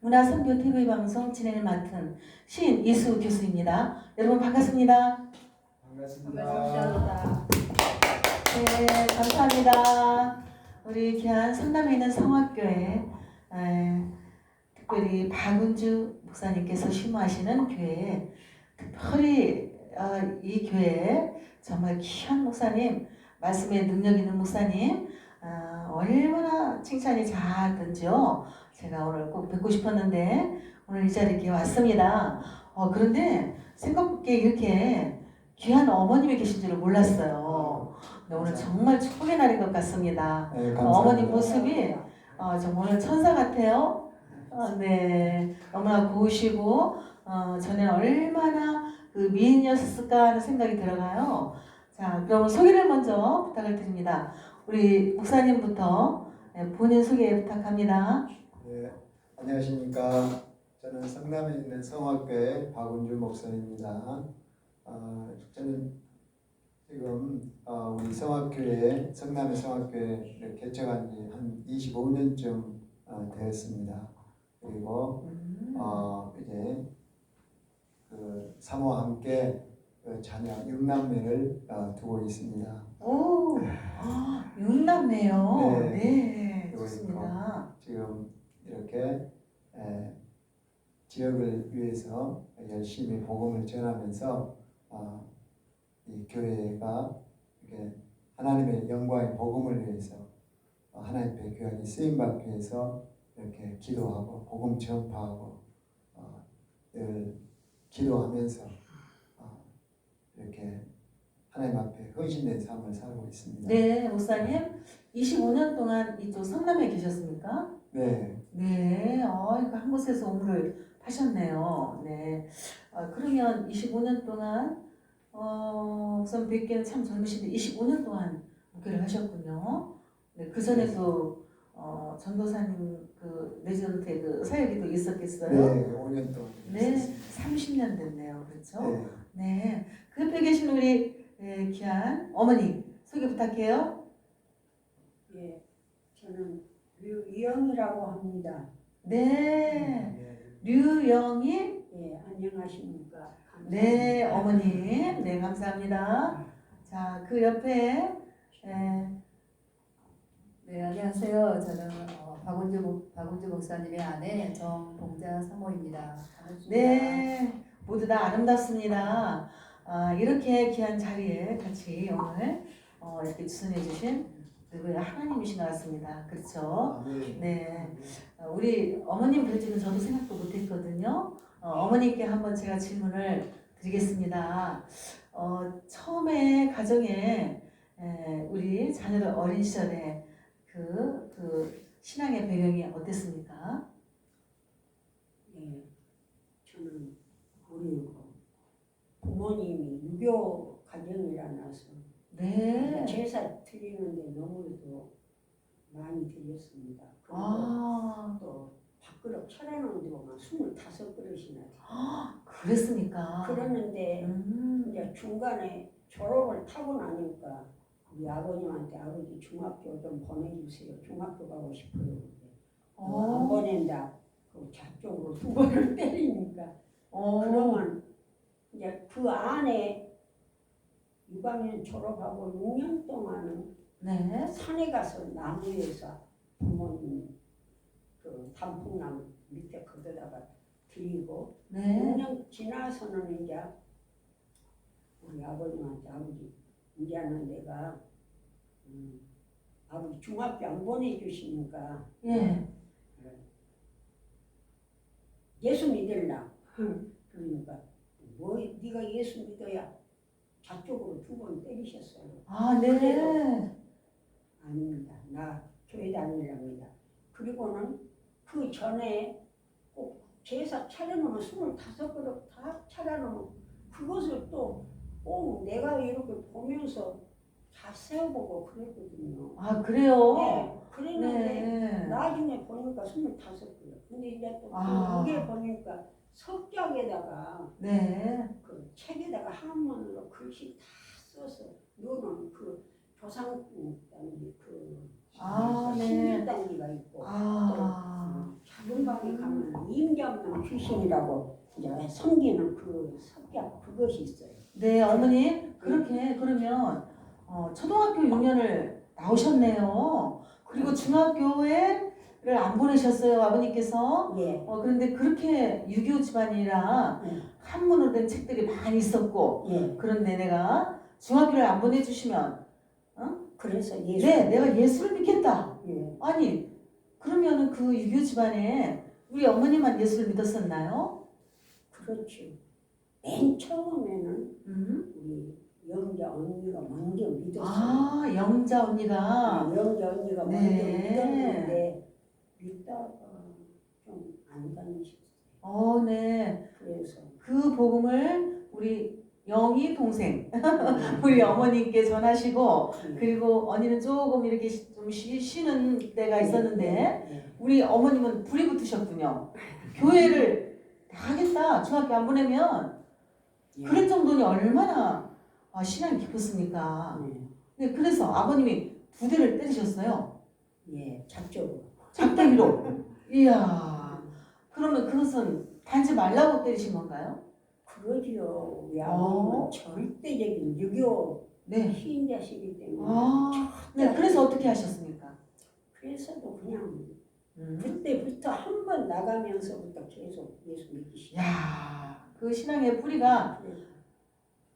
문화선교 TV 방송 진행을 맡은 시인 이수 교수입니다. 여러분 반갑습니다. 반갑습니다. 네, 감사합니다. 우리 귀한 성남에 있는 성악교회 에, 특별히 박은주 목사님께서 심호하시는 교회에 특별히 어, 이 교회에 정말 귀한 목사님, 말씀에 능력 있는 목사님 어, 얼마나 칭찬이 작은지요. 제가 오늘 꼭 뵙고 싶었는데 오늘 이 자리에 이렇게 왔습니다. 어, 그런데 생각밖에 이렇게 귀한 어머님이 계신 줄을 몰랐어요. 네, 오늘 정말 축복의 날인 것 같습니다. 네, 어, 어머니 모습이 어, 정말 천사 같아요. 어, 네, 너무나 고우시고 어, 전에 얼마나 그 미인이었을까 하는 생각이 들어가요. 자, 그럼 소개를 먼저 부탁을 드립니다. 우리 목사님부터 네, 본인 소개 부탁합니다. 네, 안녕하십니까. 저는 성남에 있는 성악교회 박은주 목사입니다. 어, 저는 지금 어, 우리 성악교회 성남의 성악교회를 개척한 지 한 25년쯤 어, 되었습니다. 그리고 음. 어, 이제 그 사모와 함께 그 자녀 육남매를 어, 두고 있습니다. 오, 아, 육남매요. 네. 네, 좋습니다. 지금 이렇게 에, 지역을 위해서 열심히 복음을 전하면서 어, 이 교회가 이렇게 하나님의 영광의 복음을 위해서 어, 하나님의 교회에 쓰임 받기 위해서 이렇게 기도하고 복음 전파하고 어, 늘 기도하면서 어, 이렇게 하나님 앞에 헌신된 삶을 살고 있습니다. 네, 목사님 25년 동안 이쪽 성남에 계셨습니까? 네. 네, 어, 이거 한 곳에서 우물을 파셨네요. 네, 어, 그러면 25년 동안 어, 우선 뵙기는 참 젊으신데 25년 동안 목회를 하셨군요. 네, 그 전에도 어, 전도사님 그 레지던트의 그 사역이 또 있었겠어요. 네, 5년 동안. 네, 있었습니다. 30년 됐네요. 그렇죠? 네. 네, 그 옆에 계신 우리 예, 귀한 어머니 소개 부탁해요. 예, 저는 류이영이라고 합니다. 네, 네. 류영희 예, 안녕하십니까? 네, 감사합니다. 어머님. 네, 감사합니다. 자, 그 옆에, 에, 네, 안녕하세요. 저는 어, 박은주, 목- 박은주 목사님의 아내 정봉자 사모입니다. 반갑습니다. 네, 모두 다 아름답습니다. 아, 이렇게 귀한 자리에 같이 오늘 어, 이렇게 주선해주신 누구야 하나님이신 것 같습니다. 그렇죠? 아멘. 네. 어, 우리 어머님 뵐 줄은 저도 생각도 못했거든요. 어, 머님께 한번 제가 질문을 드리겠습니다. 어, 처음에 가정에 에, 우리 자녀들 어린 시절에 그, 그 신앙의 배경이 어땠습니까? 예, 저는 우리 그 부모님이 유교 가정이라서 네. 제사 드리는데 너무도 많이 드렸습니다. 아, 또 밥그릇 차려놓은 데보면 25그릇이나 그랬습니까? 그러는데 음, 이제 중간에 졸업을 타고 나니까 우리 아버님한테 아버지 중학교 좀 보내주세요. 중학교 가고 싶어요. 어, 안 어, 보낸다. 그 자쪽으로 두 번을 때리니까 어, 그러면 이제 그 안에 6학년 졸업하고 6년 동안은 네. 산에 가서 나무에서 부모님 그 단풍나무 밑에 거기다가 드리고 네. 6년 지나서는 이제 우리 아버님한테 아버지 이제는 내가 음, 아버지 중학교 안 보내주시니까 예. 예수 믿을라 그러니까 뭐 네가 예수 믿어야 좌쪽으로 두 번 때리셨어요 아, 네. 아닙니다 나 교회 다니랍니다 그리고는 그 전에 꼭 제사 차려놓으면 스물다섯 그릇 다 차려놓으면 그것을 또 꼭 내가 이렇게 보면서 다 세어보고 그랬거든요. 아, 그래요? 네, 그랬는데 네. 나중에 보니까 스물다섯 그릇. 근데 이제 또 아. 그게 보니까 석장에다가 네. 그 책에다가 한문으로 글씨 다 써서 너는 그 조상 단지 그 아, 네. 신유 단지가 있고 아. 작은 방에 가면 임기 없는 귀신이라고 이제 섬기는 그 성격 그것이 있어요. 네, 어머니 그렇게 그러면 어, 초등학교 6년을 나오셨네요. 그리고 중학교에를 안 보내셨어요, 아버님께서. 예. 어, 그런데 그렇게 유교 집안이라 네. 한문으로 된 책들이 많이 있었고 예. 그런데 내가 중학교를 안 보내주시면 그래서 예수. 네, 내가 예수를 믿겠다. 예. 아니 그러면은 그 유교 집안에 우리 어머니만 예수를 믿었었나요? 그렇죠. 맨 처음에는 음. 우리 영자 언니가 먼저 믿었어요. 아 영자 언니가 영자 언니가 먼저 네. 믿었는데 믿다가 좀 안 다니셨어요. 어, 네. 그래서 그 복음을 우리 영희 동생, 음. 우리 어머님께 전하시고, 예. 그리고 언니는 조금 이렇게 쉬- 좀 쉬, 쉬는 때가 있었는데, 예. 우리 어머님은 불이 붙으셨군요. 교회를 나가겠다. 중학교 안 보내면. 예. 그럴 정도니 얼마나 아, 신앙이 깊었습니까? 예. 네, 그래서 아버님이 두 대를 때리셨어요. 예, 작적으로. 작대기로. 이야. 그러면 그것은 단지 말라고 때리신 건가요? 그러지요. 우리 어. 절대적인 유교 네. 시인자시기 때문에 아, 네. 그래서 어떻게 하셨습니까? 그래서도 그냥 음. 그때부터 한 번 나가면서부터 계속 예수 믿기시죠. 야, 그 신앙의 뿌리가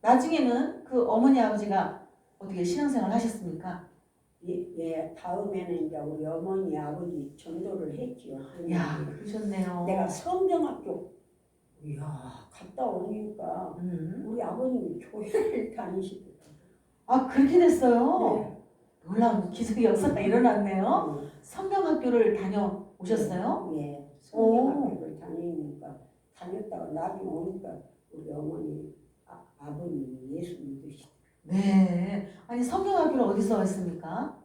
나중에는 그 어머니 아버지가 어떻게 신앙생활 하셨습니까? 예, 예, 다음에는 이제 우리 어머니 아버지 전도를 했지요. 야, 그러셨네요. 내가 성경학교 이야 갔다 오니까 음. 우리 아버님이 교회를 다니시더라고요. 아, 그렇게 됐어요. 네. 놀라운 기적의 역사가 일어났네요. 네. 성경학교를 다녀오셨어요? 예, 성경학교를 다니니까 다녔다가 나중에 오니까 우리 어머니 아, 아버님이 예수 믿으시고 네. 아니, 성경학교를 어디서 했습니까?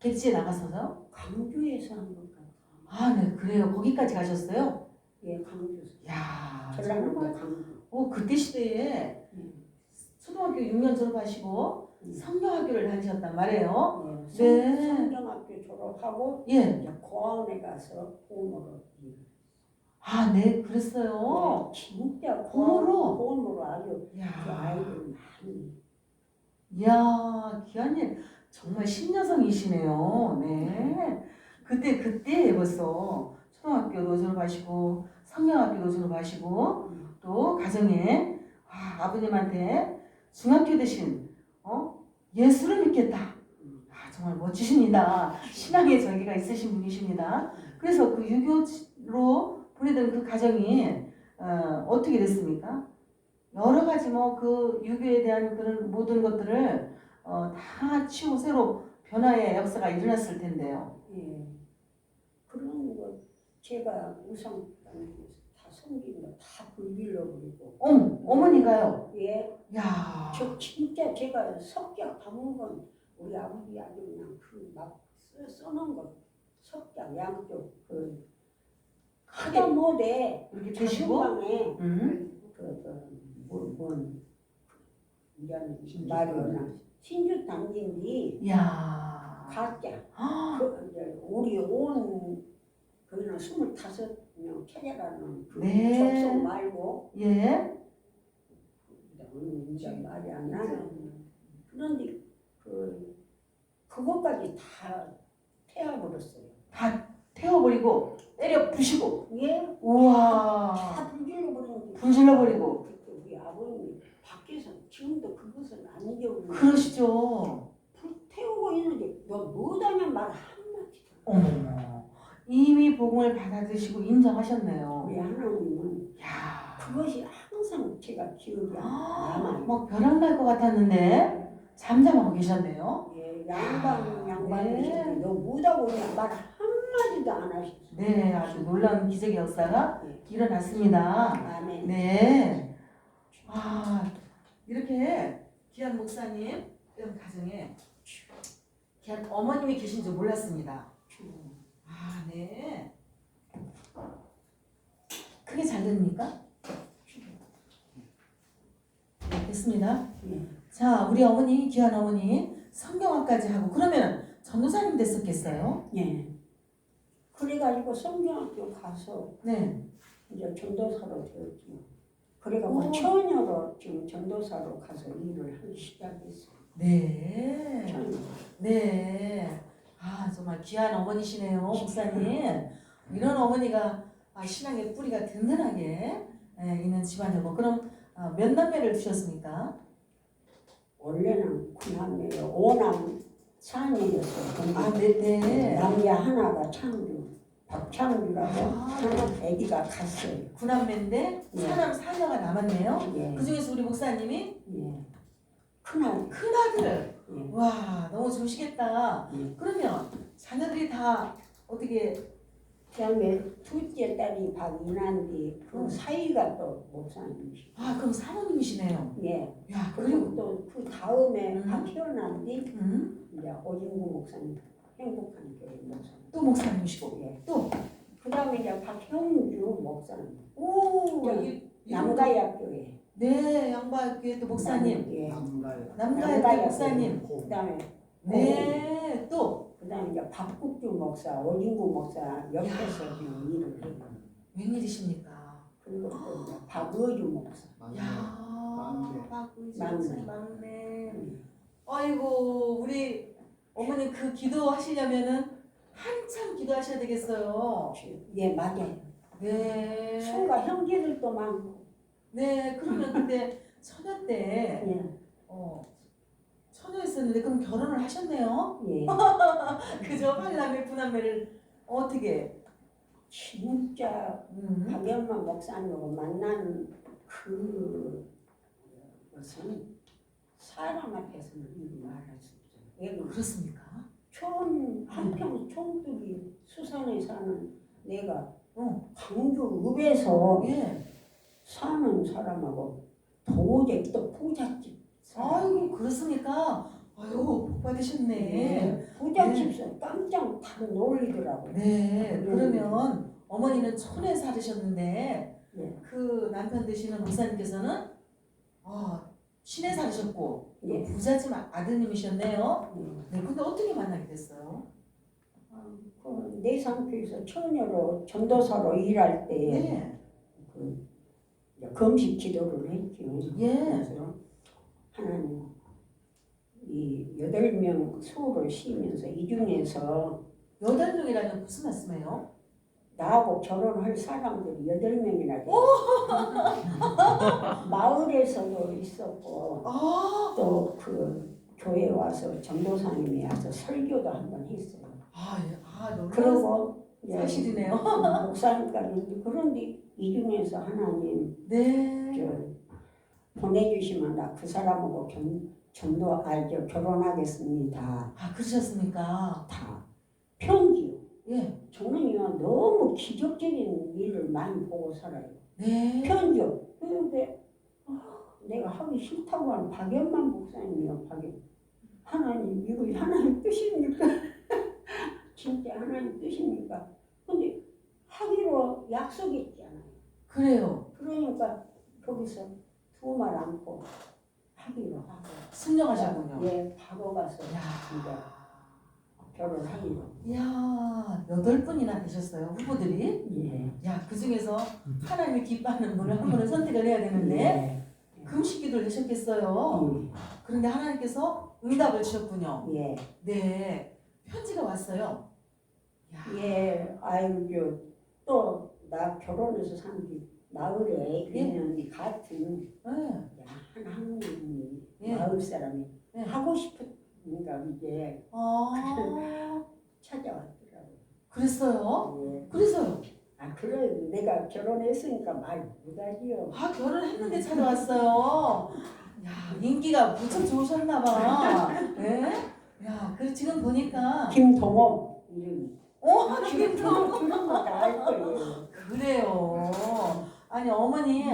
객지에 나가서요? 강주에서 한 것 같아요. 아, 네, 그래요. 거기까지 가셨어요? 예, 강주에서. 야, 전라남도. 강주. 어, 그때 시대에 예. 초등학교 6년 졸업하시고 성경학교를 다니셨단 말이에요. 예, 네. 성- 성경학교 졸업하고 예. 이제 고아원에 가서 보험으로 아, 네, 그랬어요. 네, 진짜 보험으로? 보험으로 아주 그 야, 아이들 많이 야, 기아님 정말 신여성이시네요. 네. 그때 그때 벌써 초등학교도 졸업하시고 성경학교도 졸업하시고 또 가정에 아, 아버님한테 중학교 대신 어 예수를 믿겠다. 아, 정말 멋지십니다. 신앙의 절기가 있으신 분이십니다. 그래서 그 유교로 보내던 그 가정이 어, 어떻게 됐습니까? 여러 가지 뭐 그 유교에 대한 그런 모든 것들을 어, 다 치우고 새로 변화의 역사가 일어났을 텐데요. 예. 그런 거 제가 우상 다 섬긴 거다 불길러 버리고 어머, 어머니가요. 예. 야, 저 진짜 제가 석자 담은 건 우리 아버지 아주 그냥 그막 써놓은 거 석자 양쪽 그 하다 못해 이렇게 드시고, 자식방에 음, 그 그 뭔 이제는 말이나 신주 담긴지 야, 가짜 아, 그 이제 우리 온 거기는 스물다섯 명 체제라는 그 네. 말고 예, 이제 말이 안 나는 그런데 그 그것까지 다 태워버렸어요. 다 태워버리고 때려 부시고, 예, 우와, 다 불질러 버리는 불질러 버리고, 그때 우리 아버님이 밖에서 지금도 그것을 안 잊어버리는 그러시죠. 불 태우고 있는데 너 뭐다냐 말 한마디도 어머, 이미 복음을 받아들이시고 인정하셨네요. 우리 하나님은 야, 그것이 항상 제가 기억이 아, 남아요. 막 벼락 날것 같았는데 잠잠하고 계셨네요. 예, 양반 아, 양반이신데 네. 너 그냥 말 한마디도 안 하셨어요. 네, 아주 놀라운 기적의 역사가 예. 일어났습니다. 아멘. 네. 아, 이렇게 귀한 목사님 이런 가정에 귀한 어머님이 계신 줄 몰랐습니다. 아, 네. 크게 잘? 네, 됐습니다. 예. 자, 우리 어머니, 귀한 어머니, 성경학까지 하고, 그러면 전도사님 됐었겠어요? 예. 그래가지고 성경학교 가서 네. 이제 전도사로 되었죠. 그래가지고 오. 처녀로 지금 전도사로 가서 일을 하기 시작했어요. 네. 처녀. 네. 아 정말 귀한 어머니시네요, 목사님. 이런 어머니가 아, 신앙의 뿌리가 든든하게 예, 있는 집안이고 그럼 아, 몇 남매를 두셨습니까? 원래는 군함이에요. 오남 사녀였어요. 아, 네, 네. 남자 하나가 창규, 박창규라고 아. 아기가 갔어요. 구남매인데 네. 사남 사녀가 남았네요. 예, 그 중에서 우리 목사님이 예. 큰아들. 큰 아들. 예. 와 너무 좋으시겠다. 예. 그러면 자녀들이 다 어떻게 그다음에 둘째 딸이 박인한데 그 음. 사이가 또 목사님이시. 아 그럼 사모님이시네요. 예. 야 그리고 그리고 또 그 다음에 음. 박현한데 음, 이제 오진구 목사님, 행복한 교회 목사님. 또 목사님이시고 예. 또 그다음에 이제 박형주 목사님. 오, 네. 이, 이 남가야 교회. 네, 양바교회 또 목사님, 예. 남가야. 남가의 또 남가야 목사님, 그다음에 네, 또 그다음에 이제 박국주 목사, 오진구 목사 옆에서 지금 일을 해요. 웬일이십니까? 그리고 또 이제 박의주 목사. 야, 막내. 박의지 막내. 막내. 아이고, 우리 어머니 그 기도하시려면은 한참 기도하셔야 되겠어요. 예, 맞아요. 네, 손과 형제들도 많고. 네, 그러면 그때 처녀 때, 예, 어, 처녀였었는데 그럼 결혼을 하셨네요? 예. 그죠? 팔남매, 부남매를 어떻게? 진짜 음. 박연만 목사님하고 만나는 그 것은 사람 앞에서는 이루 말할 수 없어요. 왜냐면 그렇습니까? 촌 한평 촌들이 수산에 사는 내가 어. 광주 읍에서 예. 사는 사람하고 도저히 또 부잣집 아이고 그렇습니까? 아이고 복 받으셨네. 부잣집에서 깜짝 다 놀리더라고 요. 네. 그러면 어머니는 촌에 살으셨는데 네. 그 남편 되시는 목사님께서는 아 시내 살으셨고 예. 부잣집 아- 아드님이셨네요. 예. 네. 근데 어떻게 만나게 됐어요? 그 내상교에서 처녀로 전도사로 일할 때 네. 그 금식 기도를 했죠. 예. 그래서 하나님 이 여덟 명 수를 쉬면서 이 중에서 여덟 명이라면 무슨 말씀이에요? 나하고 결혼할 사람들이 여덟 명이나 돼. 마을에서도 있었고 아, 또 그 교회 와서 전도사님이 와서 설교도 한 번 했어요. 아, 예. 아 놀라운 그리고 이제 사실이네요. 목사님까지 그런데 이 중에서 하나님 네. 저 보내주시면 나 그 사람하고 견, 전도 알죠 결혼하겠습니다. 아 그러셨습니까? 다 편지요. 예. 저는요 너무 기적적인 일을 많이 보고 살아요. 네. 편지요. 그런데 아, 내가 하기 싫다고 하는 박연만 목사님이요. 박연. 하나님 이거 하나님 뜻입니까? 진짜 하나님 뜻입니까? 근데 하기로 약속했잖아요. 그래요. 그러니까 거기서 두말 안고 하기로 하고 순정하셨군요. 예, 바로 가서 야. 결혼하기로 이야, 여덟 분이나 되셨어요, 후보들이. 예. 야, 그 중에서 하나님이 기뻐하는 분을 한 분을 선택을 해야 되는데, 예. 금식 기도를 하셨겠어요. 그런데 하나님께서 응답을 주셨군요. 예. 네. 편지가 왔어요. 야, 예. 아유 저또나 결혼해서 산지 나흘에 예. 있는 같은 네. 한 한국인이 예. 마을 사람이 예. 하고 싶으 니까 이제 아, 찾아왔더라고요. 그랬어요? 예. 그래서요. 아 그래 내가 결혼했으니까 말 못하지요. 아, 결혼했는데 찾아왔어요. 야, 인기가 무척 좋으셨나봐. 네? 야, 그 지금 보니까. 김동호 이름. 어, 김동호 그런 거다알 거예요. 그래요. 아니 어머니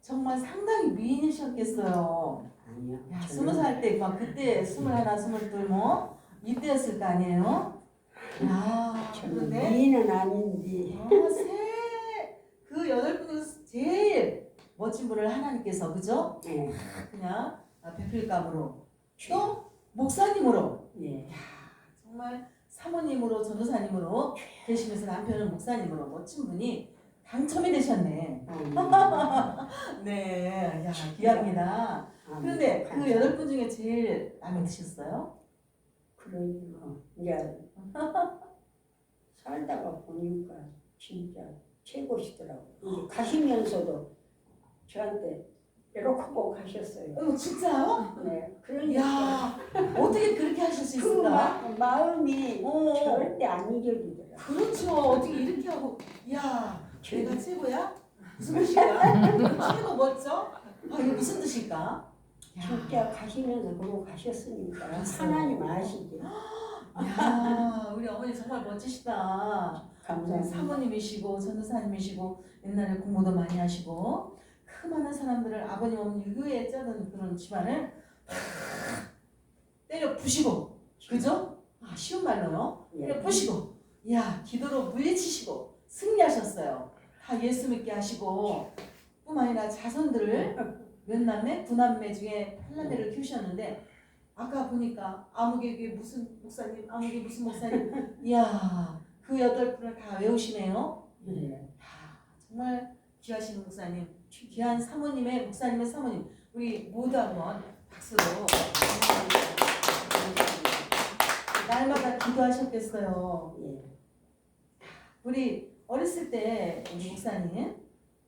정말 상당히 미인이셨겠어요. 아니야. 야 스무 살 때 막 그때 스물 하나 스물 둘 뭐 이때였을 거 아니에요? 야 그런데 미인은 아닌지. 어, 세그 여덟 분 중에서 제일 멋진 분을 하나님께서 그죠? 예. 그냥 아, 베풀감으로 또 목사님으로 예. 정말 사모님으로 전도사님으로 계시면서 남편은 목사님으로 멋진 분이 당첨이 되셨네. 네, 야 귀합니다. 그런데 그 여덟 분 중에 제일 마음에 드셨어요? 그러니까 이제 살다가 보니까 진짜 최고시더라고. 가시면서도 저한테 이렇게 가셨어요. 어, 진짜요? 네, 그러니까 야 어떻게 그렇게 하실 수 그 있을까? 마, 마음이 어, 절대 안 잊어지더라. 그렇죠. 어떻게 이렇게 하고, 야 내가 최고야? 무슨 뜻이야? 최고 멋져? 아 이게 무슨 뜻일까? 야. 진짜 가시면서 그러고 가셨으니까. 하나님 아시죠. 야, 우리 어머니 정말 멋지시다. 감사합니다. 사모님이시고 전도사님이시고 옛날에 공부도 많이 하시고 그 많은 사람들을 아버님 어머니 유교에 짜는 그런 집안을 다 때려 부시고 그죠? 아 쉬운 말로요. 때려 예. 부시고 야 기도로 물리치시고 승리하셨어요. 다 예수 믿게 하시고 뿐만 아니라 자손들을 몇 남매? 두 남매 중에 팔남매를 키우셨는데 아까 보니까 아무개게 무슨 목사님, 아무개 무슨 목사님, 이야 그 여덟 분을 다 외우시네요. 예. 야, 정말 귀하신 목사님, 귀한 사모님의 목사님의 사모님, 우리 모두 한번 박수로 날마다 기도하셨겠어요. 예. 우리 어렸을 때 우리 목사님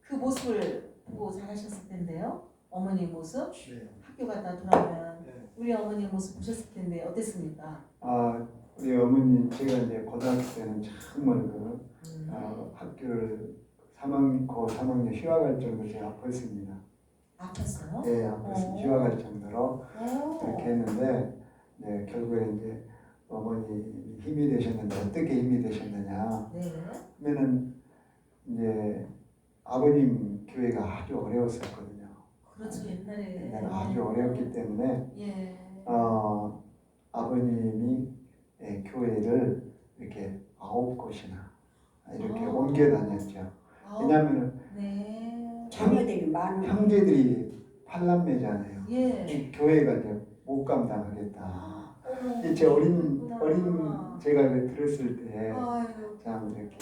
그 모습을 보고 잘하셨을 텐데요. 어머니 모습 네. 학교 갔다 돌아오면 네. 우리 어머니 모습 보셨을 텐데 어땠습니까? 아 우리 어머니 제가 이제 고등학교 때는 정말 그 음. 어, 학교를 3학 고 3학년 휴학할 정도로 제가 아팠습니다. 아팠어요? 예, 아팠습니다. 어. 휴학할 정도로 오. 그렇게 했는데 네, 결국에 이제 어머니 힘이 되셨는데 어떻게 힘이 되셨느냐 네. 하면은 이제 아버님 교회가 아주 어려웠었거든요. 그렇죠 옛날에. 옛날에 아주 어려웠기 때문에 예. 어, 아버님이 예, 교회를 이렇게 아홉 곳이나 이렇게 아. 옮겨 다녔죠. 아우, 왜냐하면 네. 자녀들이 많은 형제들이 팔남매잖아요. 예. 이 교회가 이제 못 감당하겠다. 어머, 이제 제 어린 그렇구나. 어린 제가 그 들었을 때 아유. 참 이렇게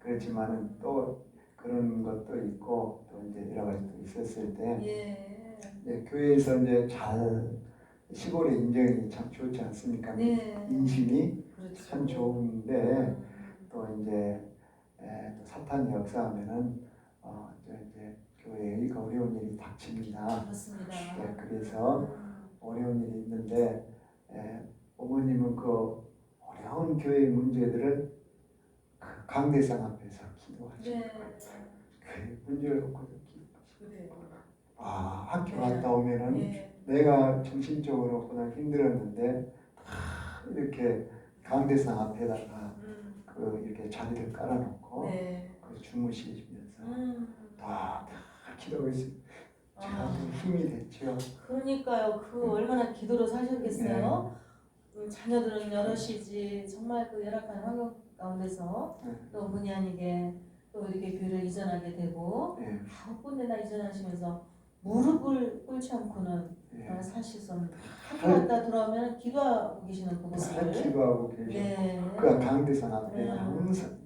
그렇지만은 또 그런 것도 있고 또 이제 여러 가지 또 있었을 때 예. 이제 교회에서 이제 잘 시골의 인정이 참 좋지 않습니까? 네. 인심이 그렇죠. 참 좋은데 음. 또 이제 에, 또 사탄이 역사하면은 어, 저 이제 교회에 그 어려운 일이 닥칩니다. 그렇습니다. 네, 그래서 음. 어려운 일이 있는데 에, 어머님은 그 어려운 교회의 문제들을 그 강대상 앞에서 기도 하시고 네. 교회 문제를 놓고도 기도하시고 그래요. 아 학교 네. 갔다 오면은 예. 내가 정신적으로 그냥 힘들었는데 다 이렇게 강대상 앞에다가 음. 그 이렇게 자리를 깔아놓고 네. 그 주무시면서 음. 다, 다 기도하고 있습니다. 아. 저한테 힘이 됐죠. 그러니까요. 그 얼마나 기도로 사셨겠어요. 네. 음, 자녀들은 여럿이지 정말 그 열악한 환경 가운데서 네. 또 어머니 아니게 또 이렇게 교회를 이전하게 되고 예, 아홉 군데나 이전하시면서 무릎을 꿇지 않고는 예. 어, 사실 좀 학교 갔다 돌아오면 기도하고 계시는 모습을 기도하고 계셨고 네. 그 강대상 앞에 음. 항상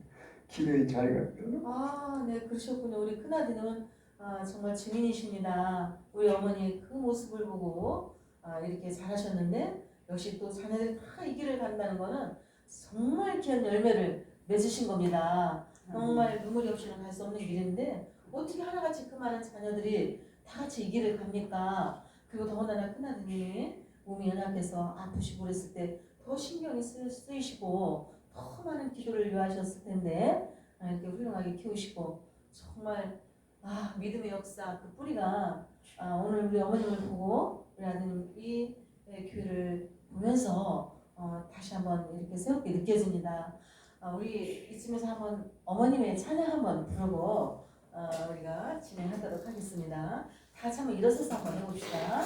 기도의 자리가 아, 네, 그러셨군요. 우리 큰아드님은 아, 정말 증인이십니다. 우리 어머니 그 모습을 보고 아, 이렇게 잘하셨는데 역시 또 자녀들이 다이 길을 간다는 거는 정말 귀한 열매를 맺으신 겁니다. 정말 눈물이 없이는 갈 수 없는 길인데 어떻게 하나같이 그 많은 자녀들이 다 같이 이 길을 갑니까? 그리고 더군다나 큰 아드님이 몸이 연약해서 아프시고 그랬을 때 더 신경이 쓰, 쓰이시고 더 많은 기도를 요하셨을 텐데 아, 이렇게 훌륭하게 키우시고 정말 아 믿음의 역사 그 뿌리가 아, 오늘 우리 어머님을 보고 우리 아드님 이 예, 교회를 보면서 어, 다시 한번 이렇게 새롭게 느껴집니다. 아, 우리 이쯤에서 한번 어머님의 찬양 한번 부르고 어, 우리가 진행하도록 하겠습니다. 다 같이 한번 일어서서 한번 해봅시다.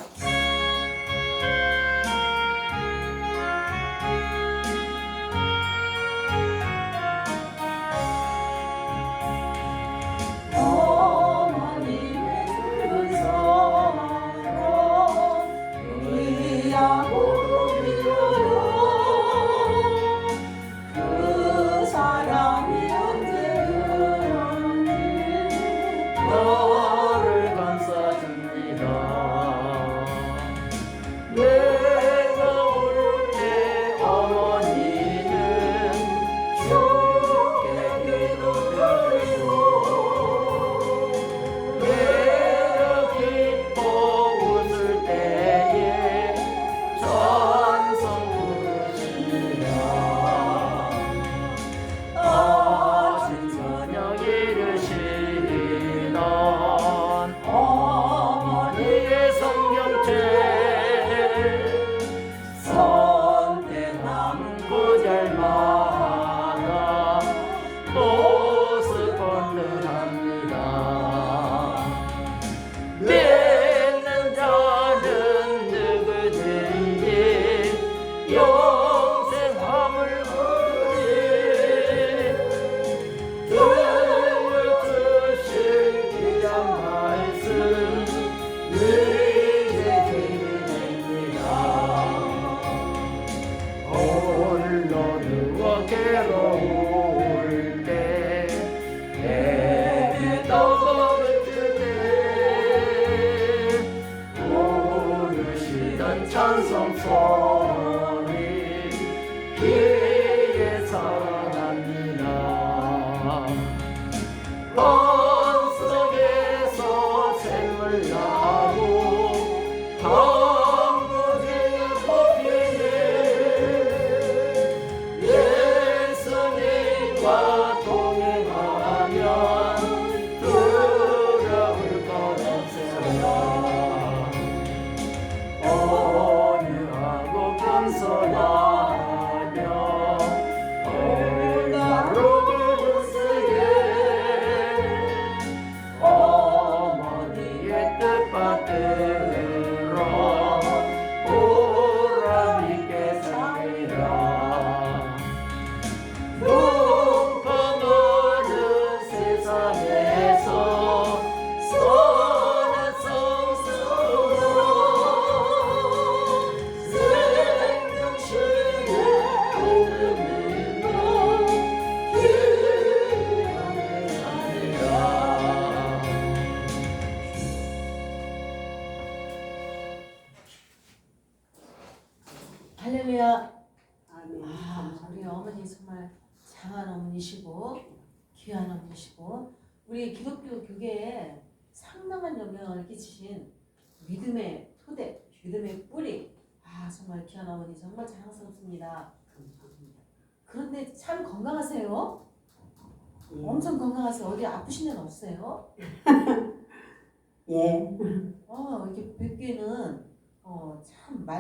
부르시던 찬송 소리.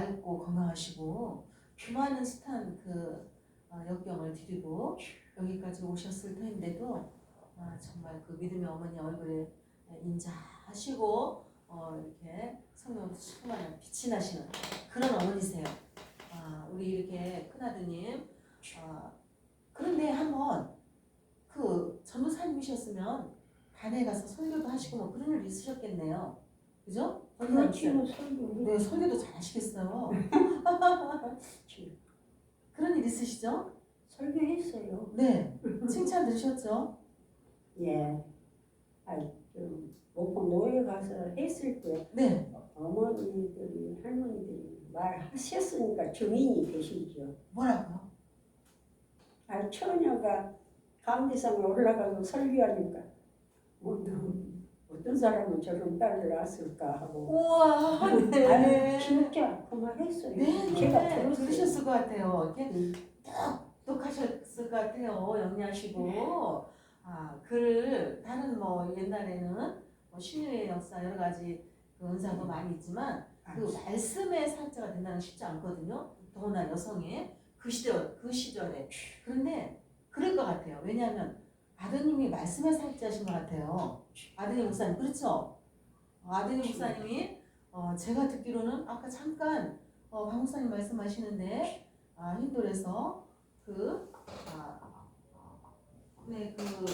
맑고 건강하시고 수많은 숱한 그 어, 역경을 드리고 여기까지 오셨을 터인데도 아, 정말 그 믿음의 어머니 얼굴에 인자하시고 어, 이렇게 성령 충만한 빛이 나시는 그런 어머니세요. 아, 우리 이렇게 큰아드님 아, 그런데 한번 그 전도사님이셨으면 반에 가서 설교도 하시고 뭐 그런 일 있으셨겠네요. 그죠? 그렇지 뭐 설교. 네, 설교도 잘 하시겠어요. 그런 일 있으시죠? 설교했어요. 네. 칭찬 들으셨죠? 예. 아, 좀 목포 노예 가서 했을 때 네. 어머니들이 할머니들이 말하셨으니까 증인이 되시죠. 뭐라고요? 아, 처녀가 강대상에 올라가서 설교하니까 어떤, 어떤 사람은 저런 딸을 낳았을까 하고 우와, 네. 진짜 그말 했어요. 네, 제가 네. 들으셨을 것 같아요. 이렇게 음. 똑똑하셨을 것 같아요. 영리하시고. 아, 글을 다른 뭐 옛날에는 뭐 신유의 역사 여러 가지 그 은사도 많이 있지만 그 말씀의 살자가 된다는 게 쉽지 않거든요. 더구나 여성의 그 시절 그 시절에 그런데 그럴 것 같아요. 왜냐하면 아드님이 말씀의 살자신 것 같아요. 아드님 목사님 그렇죠? 어, 아드님 목사님이 어, 제가 듣기로는 아까 잠깐 어, 박 목사님 말씀하시는데 아, 힌돌에서 그 아, 네, 그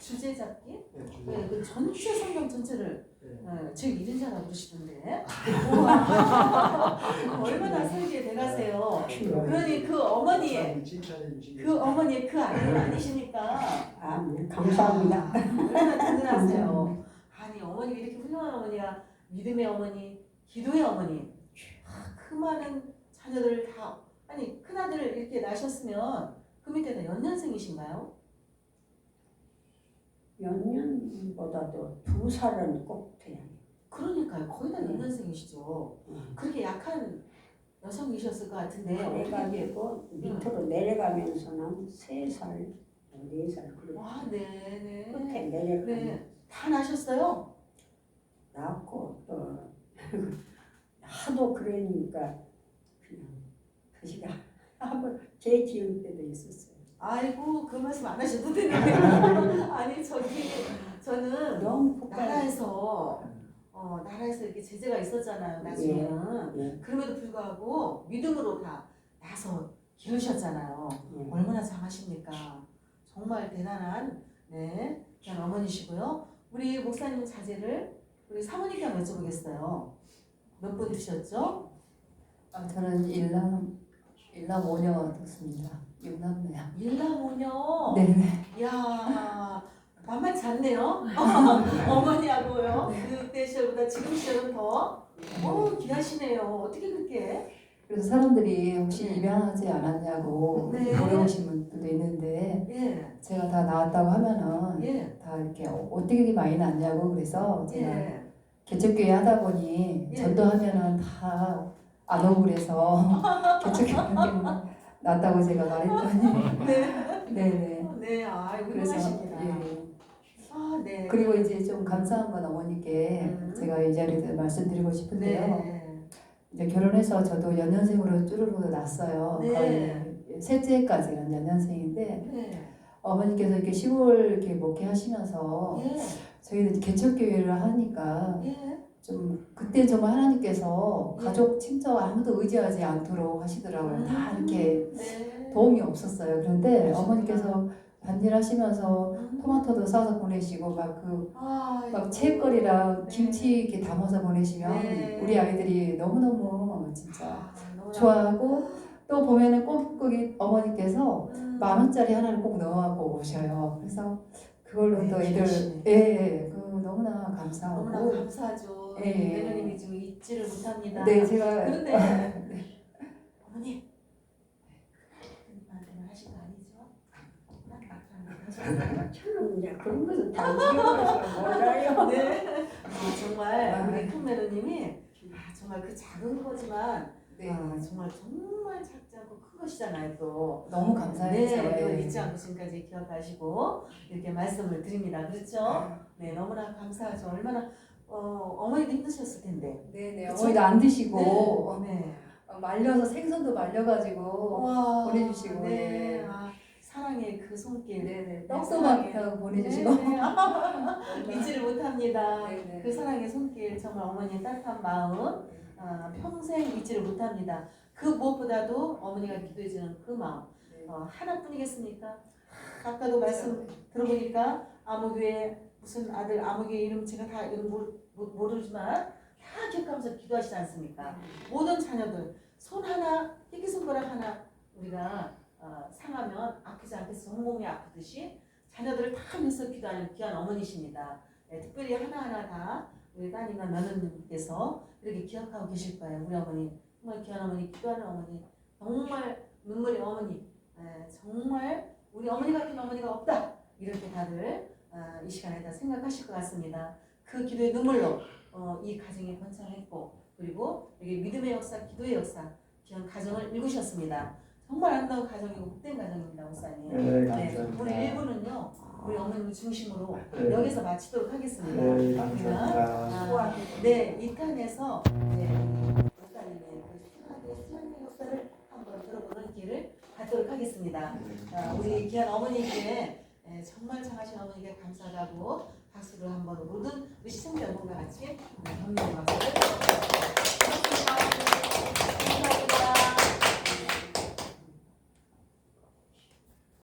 주제 잡기 네, 그 전체 성경 전체를 네, 제 이른 자라고 그러시던데. 우와, 얼마나 설계에 대가세요. 그러니 그 어머니의 그 어머니의 그 아들 아니십니까? 아, 네, 감사합니다. 얼마나 든든하세요. 아니 어머니가 이렇게 훌륭한 어머니가 믿음의 어머니 기도의 어머니. 아, 그 많은 자녀들을 다 아니 큰 아들을 이렇게 낳으셨으면 그 밑에 다 연년생이신가요? 몇 년보다도 두 살은 꼭 돼야 해요. 그러니까요 거의 다 네. 연년생이시죠 음. 그렇게 약한 여성이셨을 것 같은데 어떻게 그래가지고 밑으로 내려가면서는 세 살, 네살 그렇게 와 네네 끝에 내려가면 네. 다 나셨어요? 낳고 또 하도 그러니까 그냥 다시가 한번 재 지을 때도 있었어요. 아이고 그 말씀 안 하셔도 되는데 아니 저기 저는. 나라에서 어 나라에서 이렇게 제재가 있었잖아요 나중에는 예. 그럼에도 불구하고 믿음으로 다 나서 기르셨잖아요 예. 얼마나 장하십니까 정말 대단한 네 그냥 어머니시고요 우리 목사님 자제를 우리 사모님께 한번 여쭤보겠어요 몇 분 드셨죠? 아, 저는 일남 일남 오녀 뒀습니다. 육남매야. 일남오녀 네네. 이야 만만치 않네요 어머니하고요 그때 시절보다 지금 시절은 더 어, 귀하시네요 어떻게 그렇게 그래서 사람들이 혹시 네. 입양하지 않았냐고 네. 물어보신 분들 분도 있는데 예, 제가 다 나왔다고 하면은 예, 다 이렇게 어떻게 많이 났냐고 그래서 제가 예. 개척교회 하다 보니 예. 전도하면은 다 안 그래서 개척교회 났다고 제가 말했더니 네, 네네 네, 아, 그래서 훌륭하십니다. 예. 아, 네. 그리고 이제 좀 감사한 건 어머니께 음. 제가 이 자리에서 말씀드리고 싶은데요. 네. 이제 결혼해서 저도 연년생으로 쭈루루 났어요. 네. 거의 셋째까지는 연년생인데 네. 어머니께서 이렇게 시골 이렇게 목회하시면서 예, 저희는 개척교회를 하니까 예. 좀 그때 정말 하나님께서 예. 가족 친척 아무도 의지하지 않도록 하시더라고요. 다 음. 이렇게 네. 도움이 없었어요. 그런데 그러시구나. 어머니께서 반일하시면서 음. 토마토도 싸서 보내시고 막그 아, 막 채거리랑 네. 김치 이렇게 담아서 보내시면 네. 우리 아이들이 너무 너무 진짜 아, 좋아하고 또 보면은 꼭 거기 어머니께서 음. 만 원짜리 하나를 꼭 넣어갖고 오셔요. 그래서 그걸로 또 네, 애들. 예, 예, 그 너무나 너무나 감사하고 감사하죠. 예, 예. 매너님이 지금 잊지를 못합니다. 네 제가 그런데 어머니 그님한테는 하신 거 아니죠? 저는 이제 그런 것은 다 이겨서 몰라요. 네. 아, 정말 아. 우리 큰 매너님이 아, 정말 그 작은 거지만 네, 아, 정말 정말 작지 않고 큰 것이잖아요 또. 너무 감사해요. 네, 예. 잊지 않고 지금까지 기억하시고 이렇게 말씀을 드립니다. 그렇죠? 네, 너무나 감사하죠. 얼마나 어, 어머니도 힘드셨을 텐데. 네네 그쵸? 어머니도 안 드시고 네. 어, 말려서 생선도 말려가지고 와, 보내주시고, 네. 네. 아, 사랑의 그 손길. 네네 떡도 막 보내주시고 네, 네. 잊지를 못합니다. 네네. 그 사랑의 손길 정말 어머니의 따뜻한 마음 아, 평생 잊지를 못합니다. 그 무엇보다도 어머니가 기도해 주는 그 마음 네. 어, 하나뿐이겠습니까? 아까도 말씀 들어보니까 아무교회 무슨 아들 아무교회 이름 제가 다 이름 모르, 모- 모르지만 다 기억하면서 기도하시지 않습니까? 모든 자녀들 손 하나 희귀손가락 하나 우리가 어, 상하면 아프지 않겠어 온몸이 아프듯이 자녀들을 다 위해서 기도하는 귀한 어머니십니다. 네, 특별히 하나하나 다 우리 따님과 며느님께서 이렇게 기억하고 계실 거예요. 우리 어머니 정말 귀한 어머니 기도하는 어머니 정말 눈물의 어머니 에, 정말 우리 어머니 같은 어머니가 없다 이렇게 다들 아, 이 시간에 다 생각하실 것 같습니다. 그 기도의 눈물로 어, 이 가정이 번창했고 그리고 여기 믿음의 역사, 기도의 역사 귀한 가정을 읽으셨습니다. 정말 아름다운 가정이고 복된 가정입니다, 목사님. 네, 감사합니다. 오늘 1부는요 우리 어머님을 중심으로 네. 여기서 마치도록 하겠습니다. 네, 우리가 감사합니다. 아, 네, 2탄에서 네, 목사님의 그 신학의 신학의 역사를 한번 들어보는 기회를 갖도록 하겠습니다. 자, 우리 귀한 어머니께 예, 정말 장하신 어머니께 감사하고 박수를 한번 모든 우리 시청자 여러분과 같이 경례의 박수를